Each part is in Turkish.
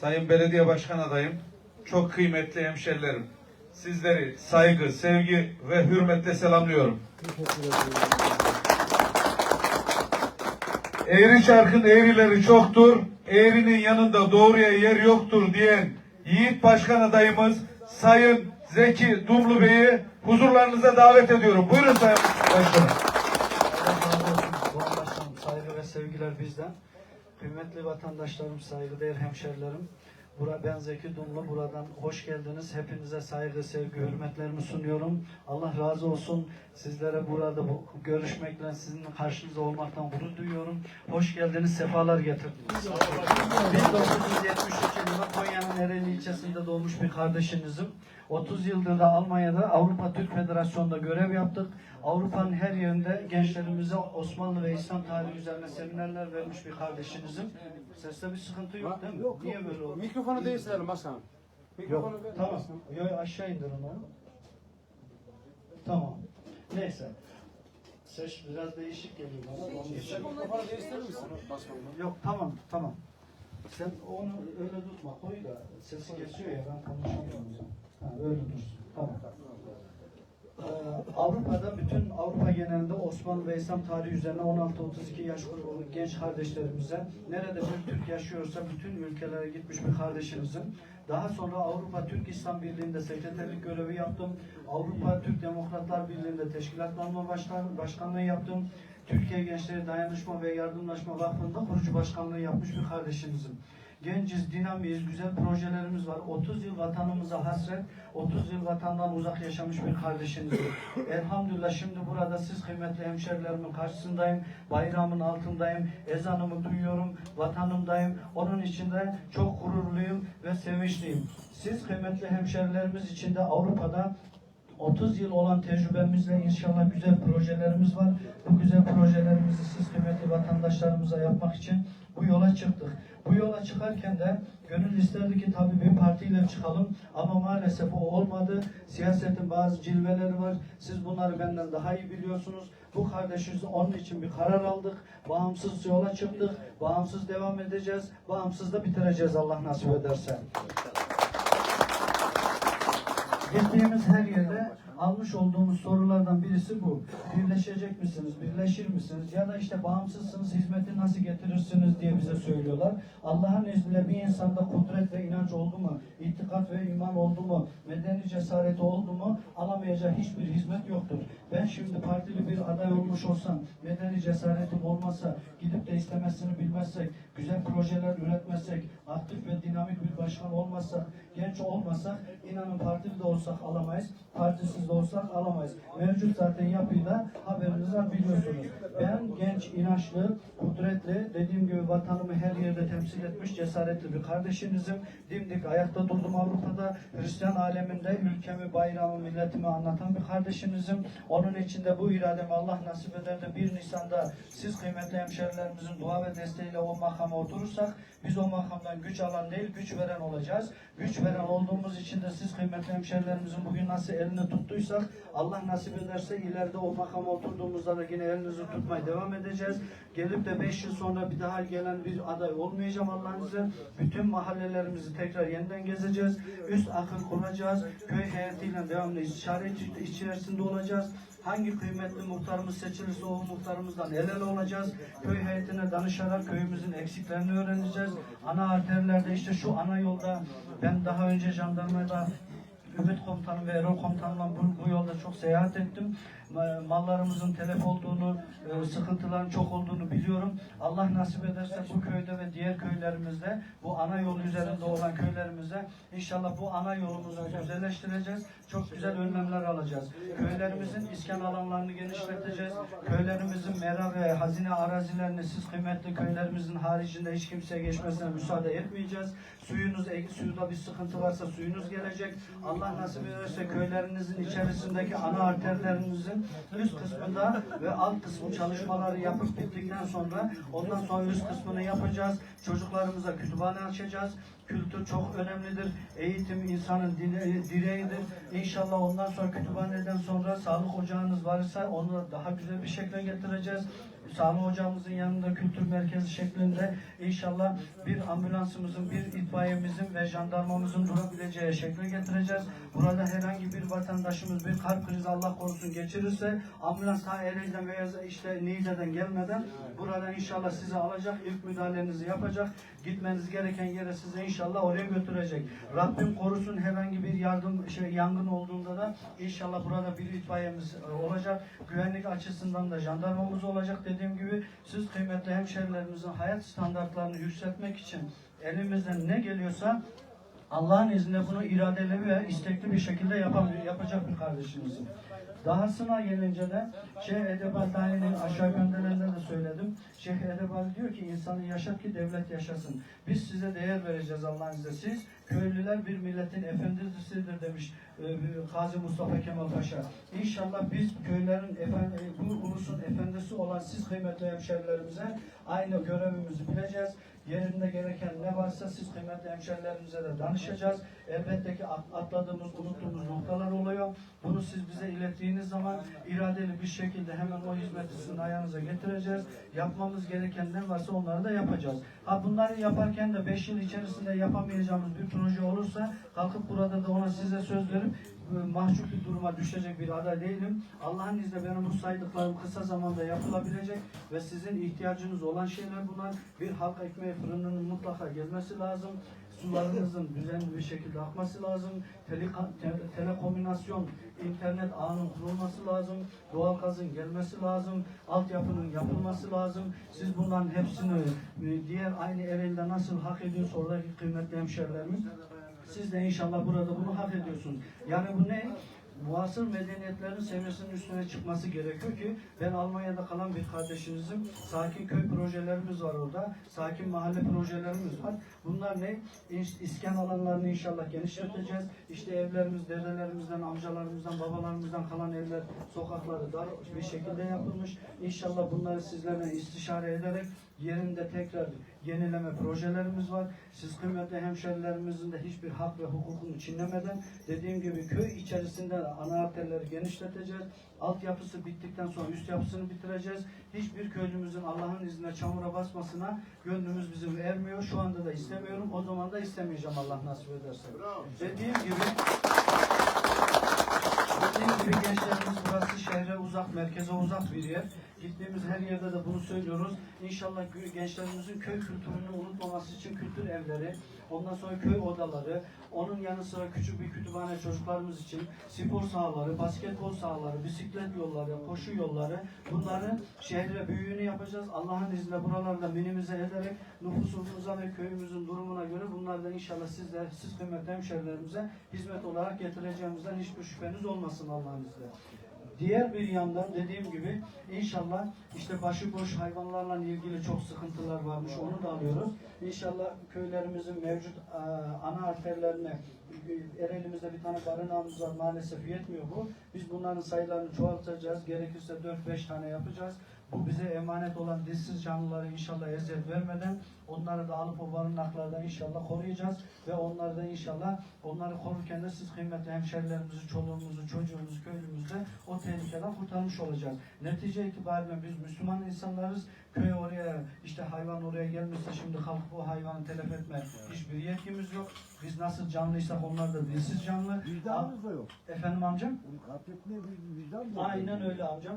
Sayın Belediye Başkan adayım, çok kıymetli hemşerilerim. Sizleri saygı, sevgi ve hürmetle selamlıyorum. Eğri çarkın eğrileri çoktur, eğrinin yanında doğruya yer yoktur diyen Yiğit Başkan adayımız Sayın Zeki Dumlu Bey'i huzurlarınıza davet ediyorum. Buyurun Sayın Başkanım. Saygı ve sevgiler bizden. Kıymetli vatandaşlarım, saygıdeğer hemşerilerim. Bura, ben Zeki Dumlu. Buradan hoş geldiniz. Hepinize saygı, sevgi, hürmetlerimi sunuyorum. Allah razı olsun. Sizlere burada bu, görüşmekle, sizin karşınızda olmaktan gurur duyuyorum. Hoş geldiniz, sefalar getirdiniz. 1973 yılında Konya'nın Ereğli ilçesinde doğmuş bir kardeşinizim. 30 yıldır da Almanya'da Avrupa Türk Federasyonu'nda görev yaptık. Avrupa'nın her yerinde gençlerimize Osmanlı ve İslam tarihi üzerine seminerler vermiş bir kardeşinizim. Seste bir sıkıntı yok değil mi? Yok, Niye böyle oldu? Mikrofonu değiştirelim başkanım. Mikrofonu Yok. Tamam. Yok aşağı indirin onu. Tamam. Neyse. Ses biraz değişik geliyor bana. İçin- Sen mikrofonu değiştirir misin başkanım? Yok tamam tamam. Sen onu öyle tutma koy da sesi kesiyor ya ben konuşamıyorum. Ha, öyle dursun. Tamam. Ee, Avrupa'da bütün Avrupa genelinde Osmanlı ve İslam tarihi üzerine 16-32 yaş grubu genç kardeşlerimize nerede bir Türk yaşıyorsa bütün ülkelere gitmiş bir kardeşimizin daha sonra Avrupa Türk İslam Birliği'nde sekreterlik görevi yaptım. Avrupa Türk Demokratlar Birliği'nde teşkilatlanma başkan, başkanlığı yaptım. Türkiye Gençleri Dayanışma ve Yardımlaşma Vakfı'nda kurucu başkanlığı yapmış bir kardeşimizim. Genciz, dinamiyiz, güzel projelerimiz var. 30 yıl vatanımıza hasret, 30 yıl vatandan uzak yaşamış bir kardeşimizim. Elhamdülillah şimdi burada siz kıymetli hemşerilerimin karşısındayım, bayrağımın altındayım, ezanımı duyuyorum, vatanımdayım. Onun için de çok gururluyum ve sevinçliyim. Siz kıymetli hemşerilerimiz için de Avrupa'da 30 yıl olan tecrübemizle inşallah güzel projelerimiz var. Bu güzel projelerimizi siz kıymetli vatandaşlarımıza yapmak için bu yola çıktık. Bu yola çıkarken de gönül isterdi ki tabii bir partiyle çıkalım ama maalesef o olmadı. Siyasetin bazı cilveleri var. Siz bunları benden daha iyi biliyorsunuz. Bu kardeşimiz onun için bir karar aldık. Bağımsız yola çıktık. Bağımsız devam edeceğiz. Bağımsız da bitireceğiz Allah nasip ederse. Gittiğimiz her yerde almış olduğumuz sorulardan birisi bu. Birleşecek misiniz, birleşir misiniz ya da işte bağımsızsınız, hizmeti nasıl getirirsiniz diye bize söylüyorlar. Allah'ın izniyle bir insanda kudret ve inanç oldu mu, itikat ve iman oldu mu, medeni cesareti oldu mu alamayacağı hiçbir hizmet yoktur. Ben şimdi partili bir aday olmuş olsam, medeni cesaretim olmasa, gidip de istemesini bilmezsek, güzel projeler üretmezsek, aktif ve dinamik bir başkan olmazsak, genç olmasak, inanın partili de olsak alamayız, partisiz de olsak alamayız. Mevcut zaten yapıyı da haberiniz var biliyorsunuz. Ben genç, inançlı, kudretli, dediğim gibi vatanımı her yerde temsil etmiş cesaretli bir kardeşinizim. Dimdik ayakta durdum Avrupa'da. Hristiyan aleminde ülkemi, bayrağımı, milletimi anlatan bir kardeşinizim. Onun için de bu irademi Allah nasip eder de 1 Nisan'da siz kıymetli hemşerilerimizin dua ve desteğiyle o makama oturursak biz o makamdan güç alan değil güç veren olacağız. Güç veren olduğumuz için de siz kıymetli hemşerilerimizin bugün nasıl elini tuttuysak Allah nasip ederse ileride o makama oturduğumuzda da yine elinizi tutmaya devam edeceğiz. Gelip de 5 yıl sonra bir daha gelen bir aday olmayacağım Allah'ın izniyle. Bütün mahallelerimizi tekrar yeniden gezeceğiz. Üst akıl kuracağız. Köy hayatıyla devamlı istişare iç- içerisinde olacağız. Hangi kıymetli muhtarımız seçilirse o muhtarımızdan el ele olacağız. Köy heyetine danışarak köyümüzün eksiklerini öğreneceğiz. Ana arterlerde işte şu ana yolda ben daha önce jandarmada Ümit Komutanım ve Erol Komutanımla bu, bu yolda çok seyahat ettim. Ma- Mallarımızın telef olduğunu, e, sıkıntıların çok olduğunu biliyorum. Allah nasip ederse bu köyde ve diğer köylerimizde, bu ana yol üzerinde olan köylerimizde inşallah bu ana yolumuzu güzelleştireceğiz. Çok güzel önlemler alacağız. Köylerimizin iskan alanlarını genişleteceğiz. Köylerimizin mera ve hazine arazilerini siz kıymetli köylerimizin haricinde hiç kimseye geçmesine müsaade etmeyeceğiz. Suyunuz, e, suyuda bir sıkıntı varsa suyunuz gelecek. Allah nasip ederse köylerinizin içerisindeki ana arterlerinizin üst kısmında ve alt kısmı çalışmaları yapıp bittikten sonra ondan sonra üst kısmını yapacağız. Çocuklarımıza kütüphane açacağız. Kültür çok önemlidir. Eğitim insanın direğidir. İnşallah ondan sonra kütüphaneden sonra sağlık ocağınız varsa onu daha güzel bir şekilde getireceğiz. Sağlık ocağımızın yanında kültür merkezi şeklinde inşallah bir ambulansımızın, bir itfaiyemizin ve jandarmamızın durabileceği şekle getireceğiz. Burada herhangi bir vatandaşımız bir kalp krizi Allah korusun geçirirse ambulans ta Ereğli'den veya işte Niğde'den gelmeden burada inşallah sizi alacak, ilk müdahalenizi yapacak. Gitmeniz gereken yere sizi inşallah oraya götürecek. Rabbim korusun herhangi bir yardım şey yangın olduğunda da inşallah burada bir itfaiyemiz e, olacak. Güvenlik açısından da jandarmamız olacak dediğim gibi siz kıymetli hemşerilerimizin hayat standartlarını yükseltmek için elimizden ne geliyorsa Allah'ın izniyle bunu iradeli ve istekli bir şekilde yapan, yapacak bir kardeşimizim. Dahasına gelince de Şeyh Edebal Tani'nin aşağı gönderende de söyledim. Şeyh Edebal diyor ki insanı yaşat ki devlet yaşasın. Biz size değer vereceğiz Allah'ın izniyle. Siz köylüler bir milletin efendisidir demiş e, Gazi Mustafa Kemal Paşa. İnşallah biz köylerin efendi, bu ulusun efendisi olan siz kıymetli hemşerilerimize aynı görevimizi bileceğiz. Yerinde gereken ne varsa siz kıymetli hemşerilerimize de danışacağız. Elbette ki at- atladığımız, unuttuğumuz noktalar oluyor. Bunu siz bize ilettiğiniz zaman iradeli bir şekilde hemen o hizmeti sizin ayağınıza getireceğiz. Yapmamız gereken ne varsa onları da yapacağız. Ha bunları yaparken de 5 yıl içerisinde yapamayacağımız bir proje olursa kalkıp burada da ona size söz verip mahcup bir duruma düşecek bir aday değilim. Allah'ın izniyle benim bu saydıklarım kısa zamanda yapılabilecek ve sizin ihtiyacınız olan şeyler bunlar. Bir halk ekmeği fırınının mutlaka gelmesi lazım. Sularınızın düzenli bir şekilde akması lazım. Tele, te- telekomünasyon, internet ağının kurulması lazım. Doğalgazın gelmesi lazım. Altyapının yapılması lazım. Siz bunların hepsini e, diğer aynı Ereğli'de nasıl hak ediyorsa oradaki kıymetli hemşerilerimiz siz de inşallah burada bunu hak ediyorsunuz. Yani bu ne? Muasır medeniyetlerin seviyesinin üstüne çıkması gerekiyor ki ben Almanya'da kalan bir kardeşinizim. Sakin köy projelerimiz var orada. Sakin mahalle projelerimiz var. Bunlar ne? İskan alanlarını inşallah genişleteceğiz. İşte evlerimiz, dedelerimizden, amcalarımızdan, babalarımızdan kalan evler, sokakları dar bir şekilde yapılmış. İnşallah bunları sizlerle istişare ederek yerinde tekrar yenileme projelerimiz var. Siz kıymetli hemşerilerimizin de hiçbir hak ve hukukunu çiğnemeden dediğim gibi köy içerisinde ana arterleri genişleteceğiz. Altyapısı bittikten sonra üst yapısını bitireceğiz. Hiçbir köylümüzün Allah'ın izniyle çamura basmasına gönlümüz bizim ermiyor. Şu anda da istemiyorum. O zaman da istemeyeceğim Allah nasip ederse. Dediğim gibi Dediğim gibi gençlerimiz burası şehre uzak, merkeze uzak bir yer. Gittiğimiz her yerde de bunu söylüyoruz. İnşallah gençlerimizin köy kültürünü unutmaması için kültür evleri, ondan sonra köy odaları, onun yanı sıra küçük bir kütüphane çocuklarımız için spor sahaları, basketbol sahaları, bisiklet yolları, koşu yolları bunları şehre büyüğünü yapacağız. Allah'ın izniyle buralarda minimize ederek nüfusumuza ve köyümüzün durumuna göre bunları da inşallah sizler, siz kıymetli hemşerilerimize hizmet olarak getireceğimizden hiçbir şüpheniz olmasın Allah'ın izniyle. Diğer bir yandan dediğim gibi inşallah işte başıboş hayvanlarla ilgili çok sıkıntılar varmış onu da alıyoruz. İnşallah köylerimizin mevcut e, ana arterlerine Ereğli'mizde bir tane barınağımız var maalesef yetmiyor bu. Biz bunların sayılarını çoğaltacağız. Gerekirse 4-5 tane yapacağız. Bu bize emanet olan dilsiz canlıları inşallah eziyet vermeden onları da alıp o barınaklarda inşallah koruyacağız ve onları da inşallah onları korurken de siz kıymetli hemşerilerimizi, çoluğumuzu, çocuğumuzu, köylümüzü de o tehlikeden kurtarmış olacağız. Netice itibariyle biz Müslüman insanlarız. Köy oraya, işte hayvan oraya gelmişse şimdi kalkıp o hayvanı telef etme hiçbir yetkimiz yok. Biz nasıl canlıysak onlar da dilsiz canlı. Vicdanımız da yok. Efendim amcam? Katletmeye vicdan yok. Aynen öyle amcam.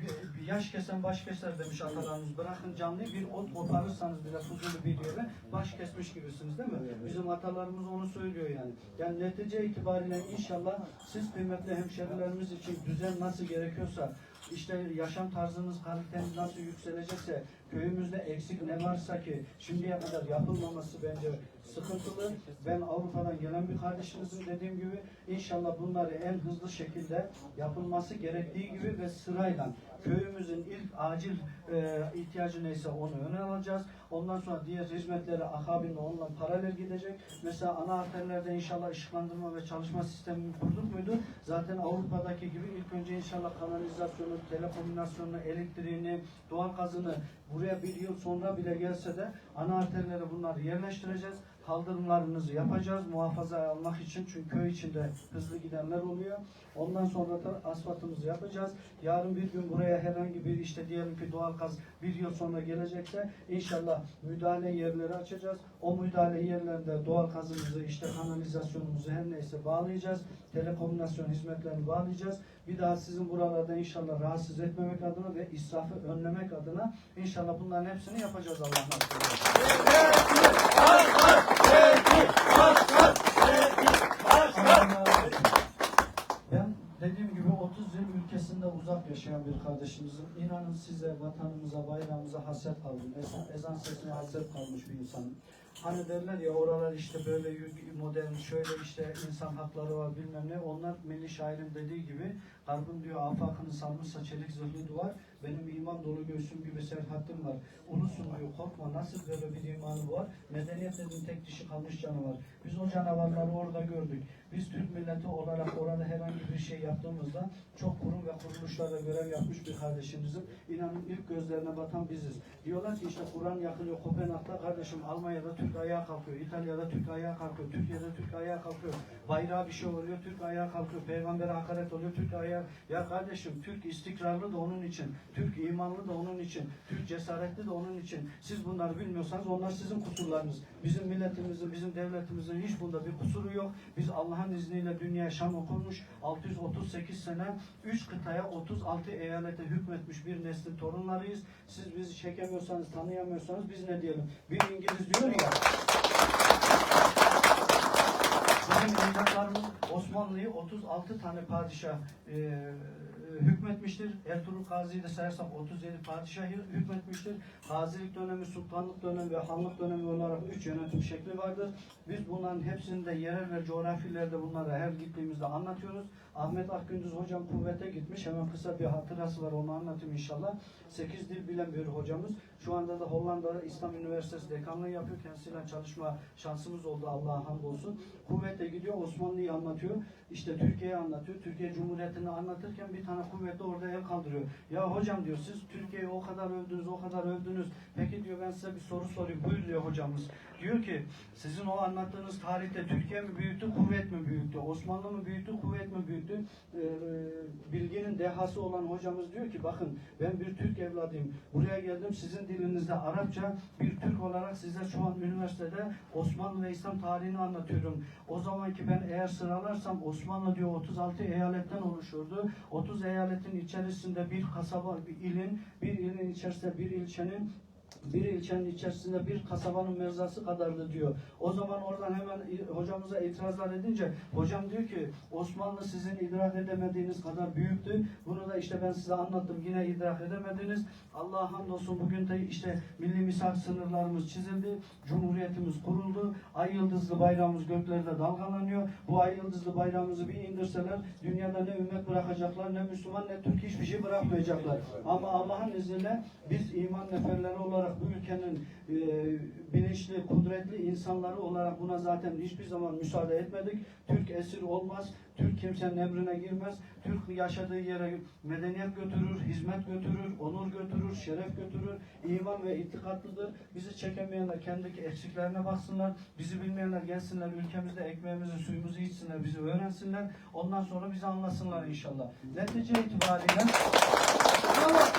Bir- bir Yaş kesen baş keser demiş atalarımız. Bırakın canlıyı bir ot koparırsanız bile huzurlu bir yere baş kesmiş gibisiniz değil mi? Bizim atalarımız onu söylüyor yani. Yani netice itibariyle inşallah siz kıymetli hemşerilerimiz için düzen nasıl gerekiyorsa işte yaşam tarzınız, kaliteniz nasıl yükselecekse, köyümüzde eksik ne varsa ki şimdiye kadar yapılmaması bence sıkıntılı. Ben Avrupa'dan gelen bir kardeşinizim dediğim gibi inşallah bunları en hızlı şekilde yapılması gerektiği gibi ve sırayla köyümüzün ilk acil e, ihtiyacı neyse onu öne alacağız. Ondan sonra diğer hizmetlere akabinde onunla paralel gidecek. Mesela ana arterlerde inşallah ışıklandırma ve çalışma sistemini kurduk muydu? Zaten Avrupa'daki gibi ilk önce inşallah kanalizasyonu, telekomünasyonunu, elektriğini, doğalgazını Buraya bir yıl sonra bile gelse de ana arterlere bunları yerleştireceğiz. Kaldırımlarınızı yapacağız muhafaza almak için çünkü köy içinde hızlı gidenler oluyor. Ondan sonra da asfaltımızı yapacağız. Yarın bir gün buraya herhangi bir işte diyelim ki doğal gaz bir yıl sonra gelecekse inşallah müdahale yerleri açacağız. O müdahale yerlerinde doğal gazımızı işte kanalizasyonumuzu her neyse bağlayacağız. Telekomünikasyon hizmetlerini bağlayacağız. Bir daha sizin buralarda inşallah rahatsız etmemek adına ve israfı önlemek adına inşallah bunların hepsini yapacağız Allah nasip ederse. Ben dediğim gibi 30 yıl ülkesinde uzak yaşayan bir kardeşimizim. İnanın size, vatanımıza, bayrağımıza hasret kaldım. Ezan sesine hasret kalmış bir insanım. Hani derler ya oralar işte böyle modern, şöyle işte insan hakları var bilmem ne. Onlar Milli Şair'in dediği gibi Garbın diyor afakını sarmışsa çelik zırhlı duvar. Benim iman dolu göğsüm gibi serhattim var. Ulusun diyor korkma nasıl böyle bir imanı var. Medeniyet dediğin tek dişi kalmış canavar. Biz o canavarları orada gördük. Biz Türk milleti olarak orada herhangi bir şey yaptığımızda çok kurum ve kuruluşlarla görev yapmış bir kardeşimizin inanın ilk gözlerine batan biziz. Diyorlar ki işte Kur'an yakılıyor Kopenhag'da kardeşim Almanya'da Türk ayağa kalkıyor, İtalya'da Türk ayağa kalkıyor, Türkiye'de Türk ayağa kalkıyor. Bayrağa bir şey oluyor, Türk ayağa kalkıyor. Peygamber'e hakaret oluyor, Türk ayağa. Ya kardeşim Türk istikrarlı da onun için, Türk imanlı da onun için, Türk cesaretli de onun için. Siz bunları bilmiyorsanız onlar sizin kusurlarınız. Bizim milletimizin, bizim devletimizin hiç bunda bir kusuru yok. Biz Allah'ın izniyle dünyaya şan okunmuş 638 sene 3 kıtaya 36 eyalete hükmetmiş bir neslin torunlarıyız. Siz bizi çekemiyorsanız, tanıyamıyorsanız biz ne diyelim? Bir İngiliz diyor ya Bizim evlatlarımız Osmanlı'yı 36 tane padişah e, hükmetmiştir. Ertuğrul Gazi'yi de sayarsam 37 padişah hükmetmiştir. Gazilik dönemi, sultanlık dönemi ve hanlık dönemi olarak 3 yönetim şekli vardır. Biz bunların hepsini de yerel ve coğrafilerde bunları her gittiğimizde anlatıyoruz. Ahmet Akgündüz hocam kuvvete gitmiş. Hemen kısa bir hatırası var onu anlatayım inşallah. 8 dil bilen bir hocamız. Şu anda da Hollanda'da İslam Üniversitesi dekanlığı yapıyor. Kendisiyle çalışma şansımız oldu Allah'a hamdolsun. Kuvvetle gidiyor Osmanlı'yı anlatıyor. İşte Türkiye'yi anlatıyor. Türkiye Cumhuriyeti'ni anlatırken bir tane kuvvetli orada el kaldırıyor. Ya hocam diyor siz Türkiye'yi o kadar övdünüz, o kadar övdünüz. Peki diyor ben size bir soru sorayım. Buyur diyor hocamız. Diyor ki sizin o anlattığınız tarihte Türkiye mi büyüttü, kuvvet mi büyüttü? Osmanlı mı büyüttü, kuvvet mi büyüttü? Ee, bilginin dehası olan hocamız diyor ki bakın ben bir Türk evladıyım. Buraya geldim sizin dilinizde Arapça bir Türk olarak size şu an üniversitede Osmanlı ve İslam tarihini anlatıyorum. O zamanki ben eğer sıralarsam Osmanlı diyor 36 eyaletten oluşurdu. 30 eyaletin içerisinde bir kasaba, bir ilin, bir ilin içerisinde bir ilçenin bir ilçenin içerisinde bir kasabanın mevzası kadardı diyor. O zaman oradan hemen hocamıza itirazlar edince hocam diyor ki Osmanlı sizin idrak edemediğiniz kadar büyüktü. Bunu da işte ben size anlattım. Yine idrak edemediniz. Allah'a hamdolsun bugün de işte milli misak sınırlarımız çizildi. Cumhuriyetimiz kuruldu. Ay yıldızlı bayrağımız göklerde dalgalanıyor. Bu ay yıldızlı bayrağımızı bir indirseler dünyada ne ümmet bırakacaklar ne Müslüman ne Türk hiçbir şey bırakmayacaklar. Ama Allah'ın izniyle biz iman neferleri olarak bu ülkenin e, bilinçli, kudretli insanları olarak buna zaten hiçbir zaman müsaade etmedik. Türk esir olmaz. Türk kimsenin emrine girmez. Türk yaşadığı yere medeniyet götürür, hizmet götürür, onur götürür, şeref götürür, iman ve itikatlıdır. Bizi çekemeyenler kendi eksiklerine baksınlar. Bizi bilmeyenler gelsinler ülkemizde ekmeğimizi, suyumuzu içsinler, bizi öğrensinler. Ondan sonra bizi anlasınlar inşallah. Netice itibariyle olsun.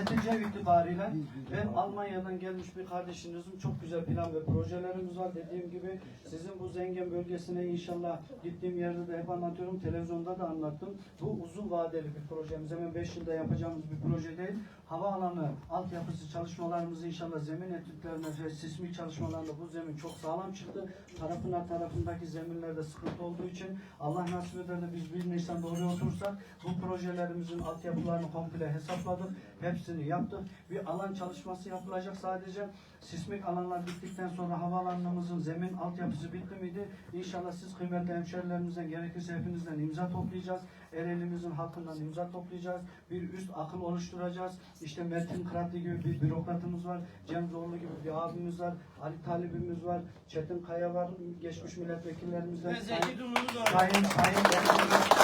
Netice itibariyle ben Almanya'dan gelmiş bir kardeşinizin çok güzel plan ve projelerimiz var. Dediğim gibi sizin bu zengin bölgesine inşallah gittiğim yerde de hep anlatıyorum. Televizyonda da anlattım. Bu uzun vadeli bir projemiz. Hemen 5 yılda yapacağımız bir proje değil. Havaalanı altyapısı çalışmalarımızı inşallah zemin etütlerine ve sismik çalışmalarında bu zemin çok sağlam çıktı. Tarafına tarafındaki zeminlerde sıkıntı olduğu için Allah nasip eder de biz 1 Nisan doğru otursak bu projelerimizin altyapılarını komple hesapladık. Hepsini yaptık. Bir alan çalışması yapılacak sadece. Sismik alanlar bittikten sonra havaalanımızın zemin altyapısı bitti miydi? İnşallah siz kıymetli hemşerilerimizden gerekirse hepinizden imza toplayacağız. Ereğlimizin halkından imza toplayacağız. Bir üst akıl oluşturacağız. İşte Metin Kıratlı gibi bir bürokratımız var. Cem Zorlu gibi bir abimiz var. Ali Talibimiz var. Çetin Kaya var. Geçmiş milletvekillerimizden. Ve Zeki var. Sayın Sayın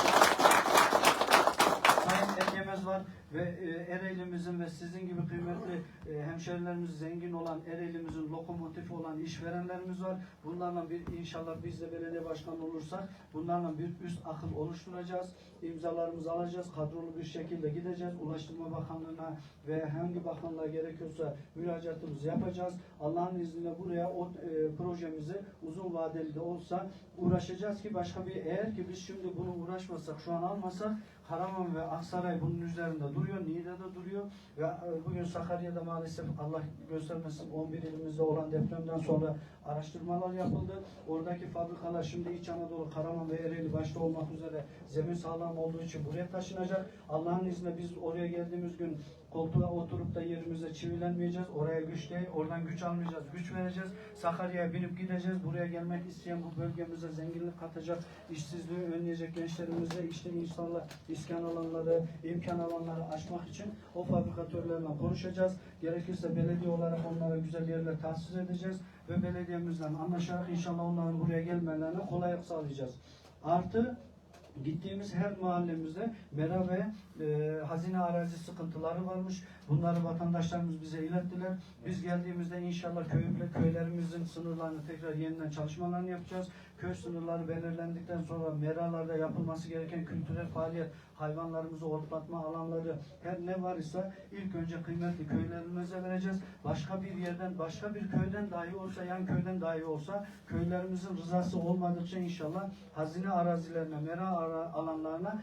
Egemez var ve e, Ereğli'mizin ve sizin gibi kıymetli e, hemşerilerimiz zengin olan Ereğli'mizin lokomotifi olan işverenlerimiz var. Bunlarla bir inşallah biz de belediye başkanı olursak bunlarla bir üst akıl oluşturacağız. İmzalarımızı alacağız. Kadrolu bir şekilde gideceğiz. Ulaştırma Bakanlığı'na ve hangi bakanlığa gerekiyorsa müracaatımızı yapacağız. Allah'ın izniyle buraya o e, projemizi uzun vadeli de olsa uğraşacağız ki başka bir eğer ki biz şimdi bunu uğraşmasak şu an almasak Karaman ve Aksaray bunun üzerinde duruyor. Niğde'de duruyor. Ve e, bugün Sakarya'da maalesef Allah göstermesin 11 ilimizde olan depremden sonra araştırmalar yapıldı. Oradaki fabrikalar şimdi İç Anadolu, Karaman ve Ereğli başta olmak üzere zemin sağlam olduğu için buraya taşınacak. Allah'ın izniyle biz oraya geldiğimiz gün koltuğa oturup da yerimize çivilenmeyeceğiz. Oraya güç değil, oradan güç almayacağız, güç vereceğiz. Sakarya'ya binip gideceğiz. Buraya gelmek isteyen bu bölgemize zenginlik katacak, işsizliği önleyecek gençlerimize işte inşallah iskan alanları, imkan alanları açmak için o fabrikatörlerle konuşacağız. Gerekirse belediye olarak onlara güzel yerler tahsis edeceğiz ve belediyemizden anlaşarak inşallah onların buraya gelmelerine kolaylık sağlayacağız. Artı Gittiğimiz her mahallemizde mera ve e, hazine arazi sıkıntıları varmış. Bunları vatandaşlarımız bize ilettiler. Biz geldiğimizde inşallah köyümle köylerimizin sınırlarını tekrar yeniden çalışmalarını yapacağız. Köy sınırları belirlendikten sonra meralarda yapılması gereken kültürel faaliyet, hayvanlarımızı otlatma alanları her ne var ise ilk önce kıymetli köylerimize vereceğiz. Başka bir yerden, başka bir köyden dahi olsa, yan köyden dahi olsa köylerimizin rızası olmadıkça inşallah hazine arazilerine, mera alanlarına